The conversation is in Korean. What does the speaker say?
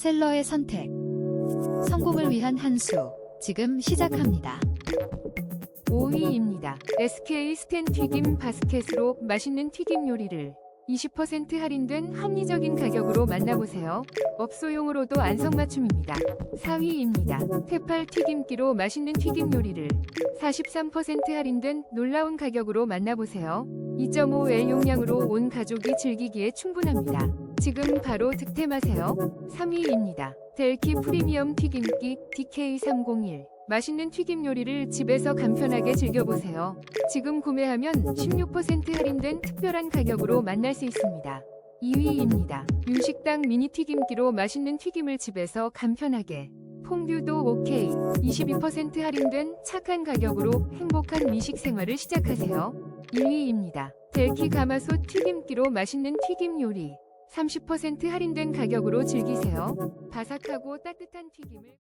셀러의 선택. 성공을 위한 한 수. 지금 시작합니다. 5위입니다. SK 스텐 튀김 바스켓으로 맛있는 튀김 요리를 20% 할인된 합리적인 가격으로 만나보세요. 업소용으로도 안성맞춤입니다. 4위입니다. 테팔 튀김기로 맛있는 튀김 요리를 43% 할인된 놀라운 가격으로 만나보세요. 2.5L 용량으로 온 가족이 즐기기에 충분합니다. 지금 바로 득템하세요. 3위입니다. 델키 프리미엄 튀김기 DK301 맛있는 튀김 요리를 집에서 간편하게 즐겨보세요. 지금 구매하면 16% 할인된 특별한 가격으로 만날 수 있습니다. 2위입니다. 윤식당 미니 튀김기로 맛있는 튀김을 집에서 간편하게. 퐁듀도 오케이. 22% 할인된 착한 가격으로 행복한 미식 생활을 시작하세요. 1위입니다. 델키 가마솥 튀김기로 맛있는 튀김 요리. 30% 할인된 가격으로 즐기세요. 바삭하고 따뜻한 튀김을